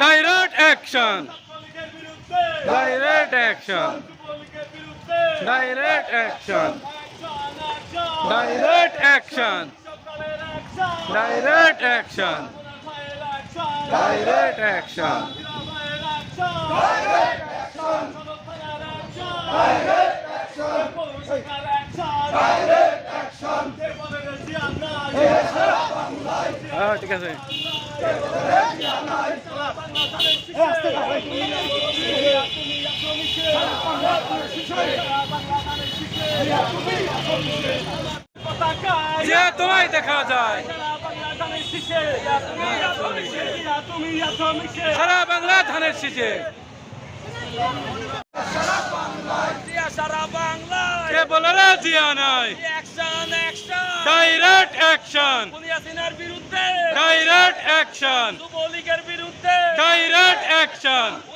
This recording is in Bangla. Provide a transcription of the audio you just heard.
Direct action direct action direct action direct action direct action direct action direct action action ঠিক আছে। যে তোমায় দেখা যায়। সারা বাংলা ধানের শীষে। সারা কে জিয়া নাই? ডাইরেক্ট অ্যাকশন ডাইরেক্ট অ্যাকশন যুবলীগের বিরুদ্ধে ডাইরেক্ট অ্যাকশন